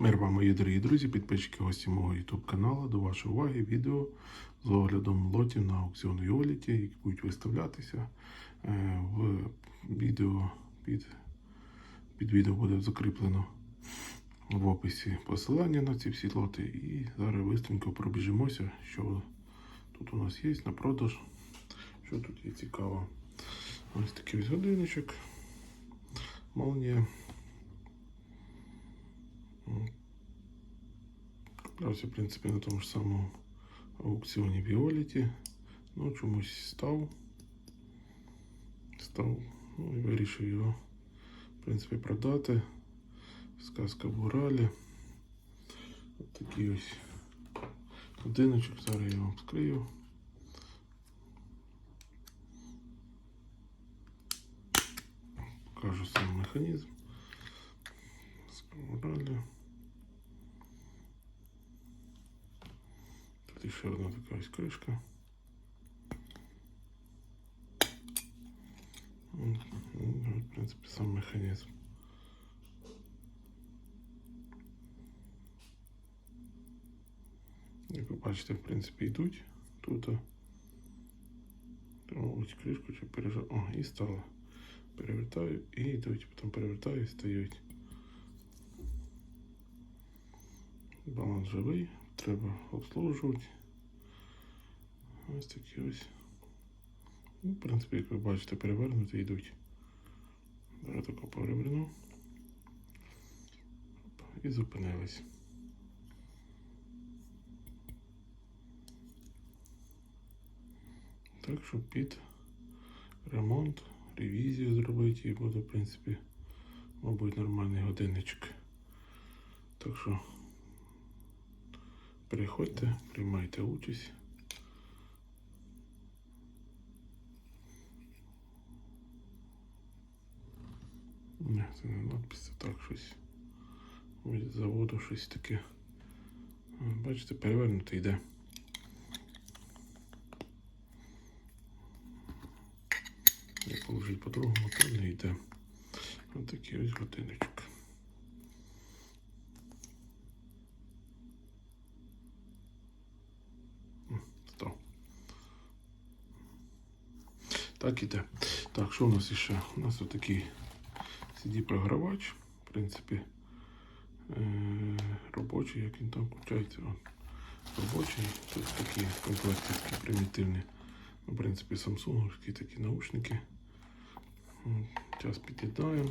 Мир вам, мої дорогі друзі, підписчики гості мого YouTube каналу. До вашої уваги відео з оглядом лотів на аукціону Йоліті, які будуть виставлятися. Е, В відео під, під відео буде закріплено в описі посилання на ці всі лоти. І зараз бистренько пробіжимося, що тут у нас є на продаж. Що тут є цікаво. Ось такий ось годинничок. Молнія. Куплявся, в принципі, на тому ж самому аукціоні Violet. Ну, чомусь став. Став. Ну і вирішив його, в принципі, продати. Сказка в Уралі. Ось такий ось годиночок. Зараз я вам скрию. Покажу сам механізм. Сказка Тут ще одна така ось кришка. Ну, В принципі, сам механізм. Як ви бачите, в принципі, йдуть тут. Тому ось кришку чи пережав. О, і стало. Перевертаю і йдуть, потім перевертаю і стають. Баланс живий, треба обслужувати. Ось такі ось. Ну, в принципі, як ви бачите, перевернути йдуть. Зараз тако переверну. І зупинились. Так що під ремонт, ревізію зробити і буде, в принципі, мабуть, нормальний годинничок. Так що переходьте, приймайте участь. Ні, це не надпис, це так щось. Від заводу щось таке. Бачите, перевернуто йде. Як положить по-другому, то не йде. Ось такий ось годиночок. М, Став. Так іде. Так, що у нас іще? У нас отакий CD-програвач, в принципі, е- робочий, як він там включається. Робочий. Тут такі комплекти такі примітивні. Ну, В принципі, самсунговські такі наушники. М, Зараз під'єднаємо.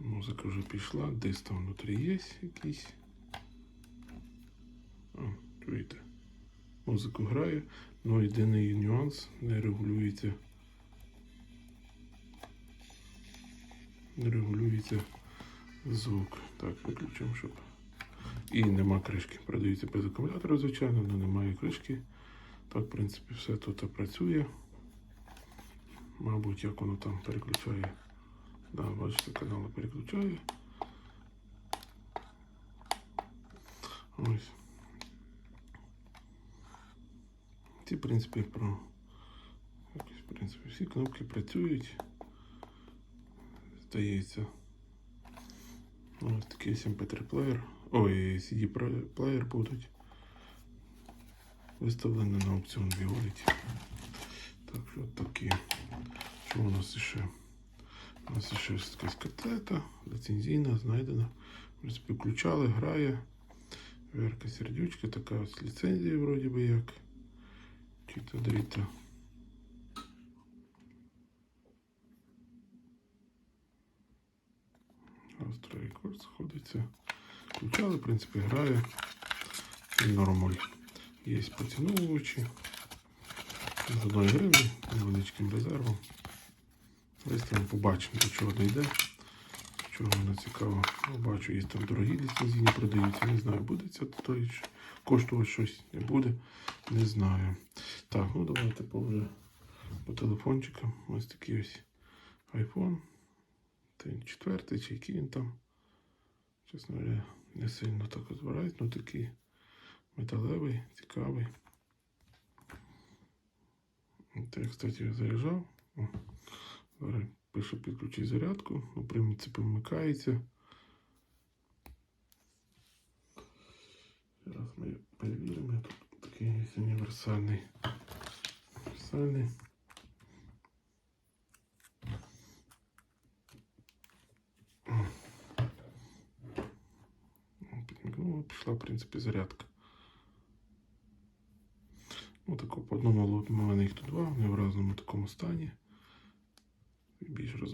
Музика вже пішла, десь там внутрі є якийсь. О, чуєте? Музику грає, але єдиний нюанс не регулюється. Регулюється звук. Так, виключимо, щоб. І нема кришки. Продаються без акумулятора, звичайно, але немає кришки. Так, в принципі, все тут працює. Мабуть, як воно там переключає. Да, бачите, канали переключає. Ось. Ці, в принципі, про в принципі, всі кнопки працюють. Здається. Ось такий MP3 плеєр. Ой, CD плеєр будуть. Виставлені на аукціон Violet. Так що такі. Що у нас ще? У нас ще якась котлета, ліцензійна, знайдена. В принципі, включали, грає. Верка сердючка, така ось ліцензія вроді би як. Чи-то дріта. Австро рекорд сходиться. Включали, в принципі, грає. Нормаль. Є поціновувачі. З одної гривні, невеличким резервом. Виставимо, побачимо, до чого дійде. Чого воно цікаво. Ну, Бачу, є там дорогі ліцензійні продаються. Не знаю, буде це той коштувати щось не буде. Не знаю. Так, ну давайте по вже по телефончикам. Ось такий ось iPhone. Четвертий чи який він там. Чесно говоря, не сильно так розбираюсь, ну такий металевий, цікавий. От я, кстати, заряджав. Зараз пише підключи зарядку. Ну, в принципі, вмикається. ми перевіримо. Тут такий є універсальний. Універсальний. Підмігнуло, пішла, в принципі, зарядка. Ну, тако по одному лоту, у мене їх тут два, вони в різному такому стані.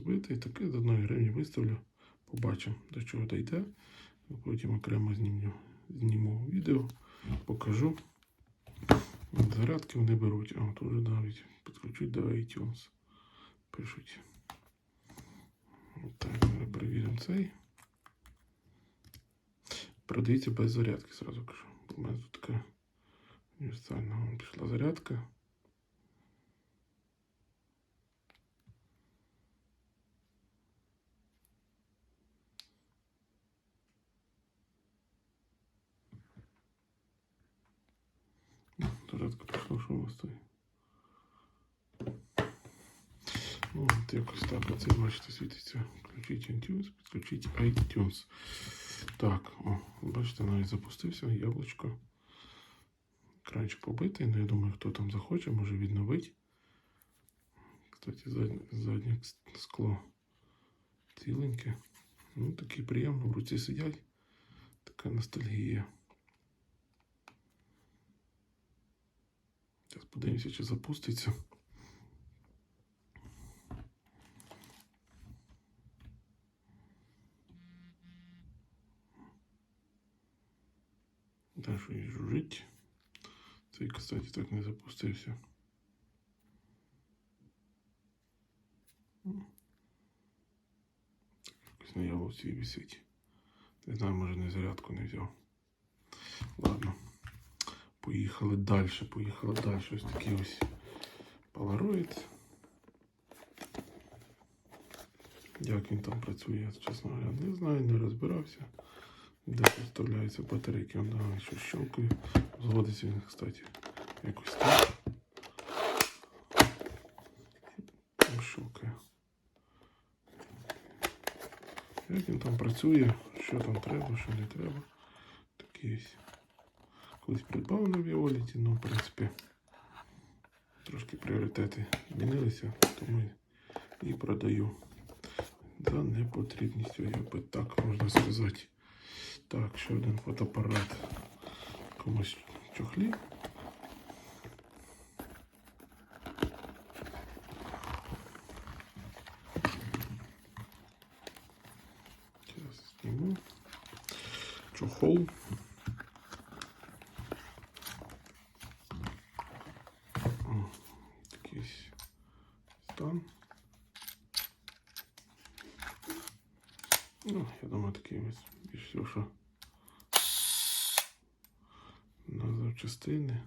Більш розбитий. Таке з одної гривні виставлю. Побачимо, до чого дійде. Потім окремо зніму, зніму відео, покажу. Зарядки вони беруть, а тут вже навіть підключуть до iTunes. Пишуть. Так, зараз перевіримо цей. Продається без зарядки, сразу кажу. У мене тут така універсальна пішла зарядка. Зарядка пішла, що у вас тут? Ну, от якось так, оце бачите, світиться. Включіть iTunes, підключіть iTunes. Так, о, бачите, навіть запустився яблучко. Екранчик побитий, але я думаю, хто там захоче, може відновити. Кстати, заднє, заднє скло ціленьке. Ну, такі приємно в руці сидять. Така ностальгія. Зараз подивимося, чи запуститься. Та що і жужить. Цей, кстати, так не запустився. Якось на яблуці висить. Не знаю, може не зарядку не взяв. Ладно. Поїхали далі, поїхали далі. Ось такий ось Polaroid. Як він там працює, я чесно говоря, не знаю, не розбирався. Де поставляються батарейки, он да, що щелкає. Зводиться він, кстати, якось так. Там щелкає. Як він там працює, що там треба, що не треба. Такий ось. Колись придбав на Віоліті, ну, в принципі, трошки пріоритети змінилися, тому і продаю. За непотрібністю, як би так можна сказати. Так, ще один фотоапарат. Комусь чохлі. Зараз зніму. Чохол. О, Такий ось стан. Ну, я думаю, такий ось більш що на запчастини.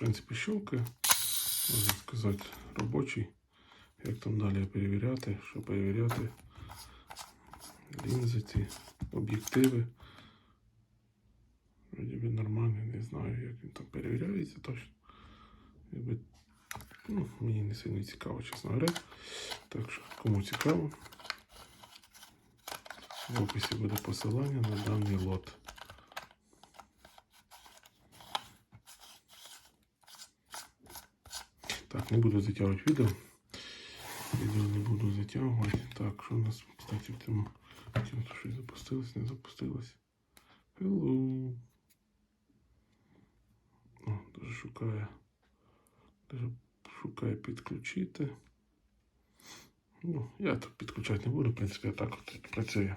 В принципі, можна сказати, робочий. Як там далі перевіряти, що перевіряти. Лінзи ці, об'єктиви. Вроді би нормальний, не знаю, як він там перевіряється точно. Якби, ну, мені не сильно цікаво, чесно говоря. Так що, кому цікаво, в описі буде посилання на даний лот. Так, не буду затягувати відео. Відео не буду затягувати. Так, що у нас, кстати, в цьому щось запустилось, не запустилось. Hello. О, дуже шукає. Дуже шукає підключити. Ну, я тут підключати не буду, в принципі, я так от працює.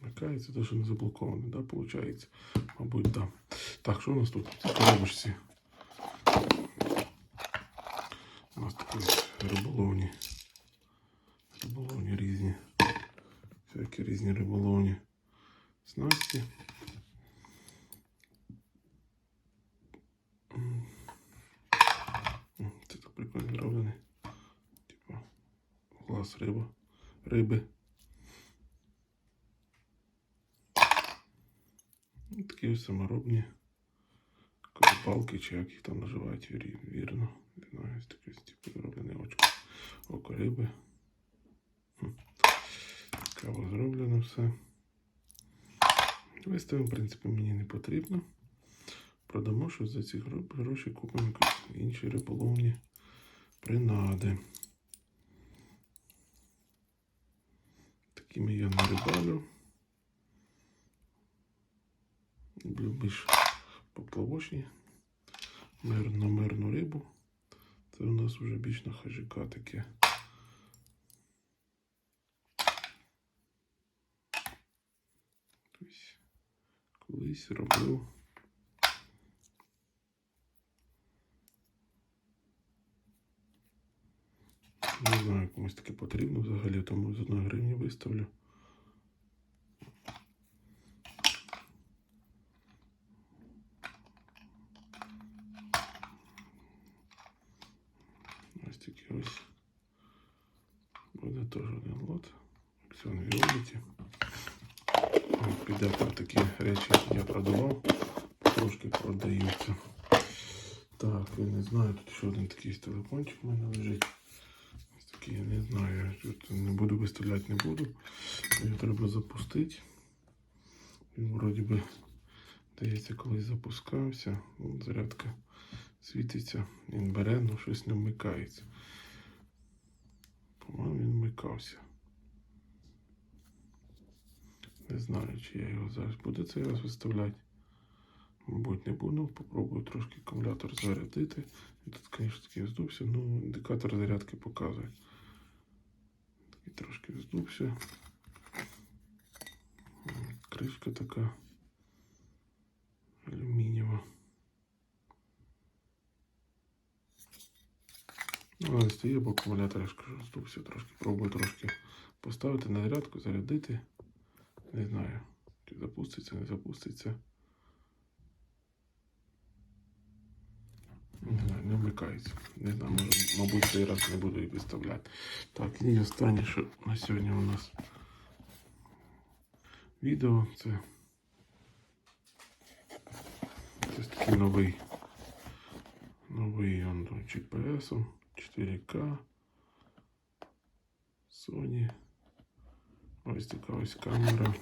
Вмикається, те, що не заблоковане, да, виходить? Мабуть, да. Так, що у нас тут? В коробочці. У нас такі риболовні. Риболовні різні. Всякі різні риболовні снасті. Це так прикольно зроблений. Типа глаз риба, риби. Такі саморобні колопалки, чи як їх там називають вірно. Не знаю, ось таке ось, типу зроблене очко. Риби. Цікаво зроблено все. Виставимо, в принципі, мені не потрібно. Продамо щось за ці гроші, купимо інші риболовні принади. Такими я не рибалю. Люблю більш поплавочні, мирну, мирну рибу. Це у нас вже більш на хажика таке. Ось колись робив. Не знаю, комусь таке потрібно взагалі, тому з одної гривні виставлю. Ось такі ось. Буде теж один лот. Акціон Віоліті. Піде там такі речі я продавав. Трошки продаються. Так, я не знаю, тут ще один такий телефончик у мене лежить. Ось такий, я не знаю, я тут не буду виставляти, не буду. Його треба запустити. Він вроді би, здається, колись запускався. Зарядка світиться, він бере, але щось не вмикається. По-моєму, він вмикався. Не знаю, чи я його зараз буду цей раз виставляти. Мабуть, не буду. Попробую трошки акумулятор зарядити. І тут, звісно, такий здувся, ну, індикатор зарядки показує. Такий трошки здувся. Кришка така алюмінієва. Ну, але бо акумулятор, я ж кажу, здувся трошки. Пробую трошки поставити на зарядку, зарядити. Не знаю, чи запуститься, не запуститься. Не знаю, не вмикається. Не знаю, може, мабуть, цей раз не буду їх виставляти. Так, і останнє, що на сьогодні у нас відео. Це ось такий новий новий он GPS 4К Sony. Ось така ось камера.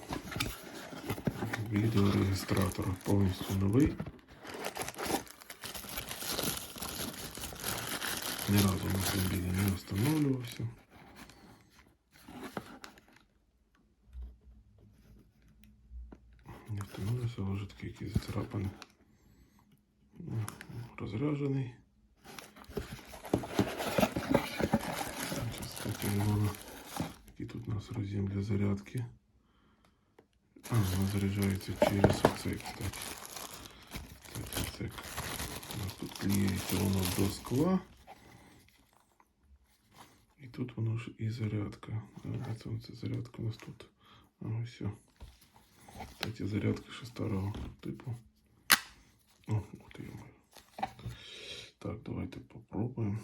Відеореєстратор повністю новий. Ні разу на цьому не встановлювався. Не встановлювався, але вже такий якийсь зацарапаний. Розряджений. який тут у нас роз'єм для зарядки. А, воно заряджається через оцей, кстати. Кстати, це у нас тут клеїться воно до скла. І тут воно ж і зарядка. Да, це, це зарядка у нас тут. А ось все. Кстати, зарядка ще старого типу. О, ух ти йому. Так, давайте попробуємо.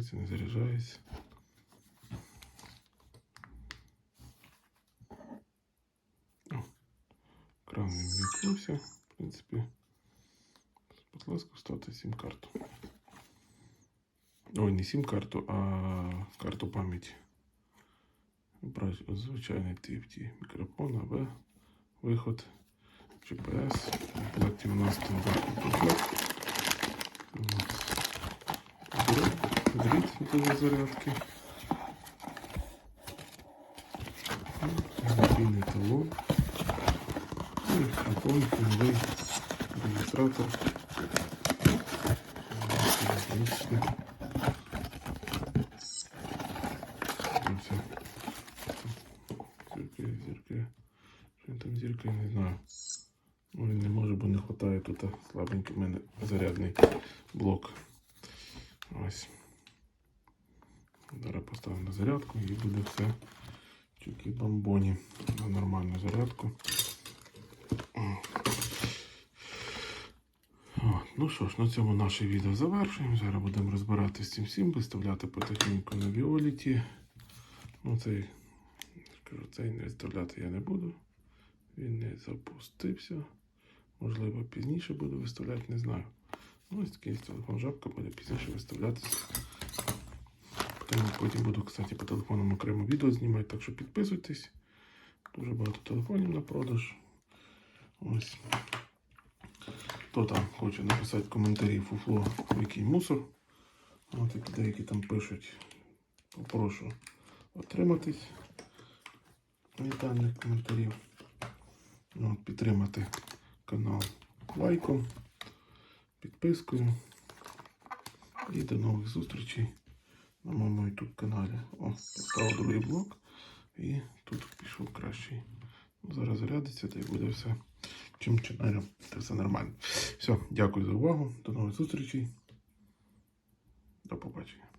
заряджається, не заряджається. О, Кран не вмикнувся, в принципі. Будь ласка, вставте сім-карту. Ой, не сім-карту, а карту пам'яті. Брать звичайний TFT мікрофон, АВ, виход, GPS, в комплекті у нас стандартний комплект. Дріт для зарядки. Мобільний талон. Ну, і мікрофон, новий реєстратор. Зірки, не знаю. Ну, не може, бо не вистачає тут слабенький в мене зарядний блок. Ось. Поставимо на зарядку і буде все тільки бомбоні на нормальну зарядку. Ну що ж, на цьому наше відео завершуємо. Зараз будемо розбиратися з цим всім, виставляти потихеньку на Віоліті. Ну, цей, скажу, цей не виставляти я не буду. Він не запустився. Можливо, пізніше буду виставляти, не знаю. Ну, ось такий телефон жабка буде пізніше виставлятися. Потім, потім буду, кстати, по телефонам окремо відео знімати, так що підписуйтесь. Дуже багато телефонів на продаж. Ось. Хто там хоче написати коментарі фуфло, який мусор. От як деякі там пишуть. Попрошу отриматись від даних коментарів. Ну, от, підтримати канал лайком, підпискою. І до нових зустрічей на моєму YouTube каналі. О, поставив другий блок і тут пішов кращий. Зараз зарядиться та й буде все чим чинарем. Це все нормально. Все, дякую за увагу. До нових зустрічей. До побачення.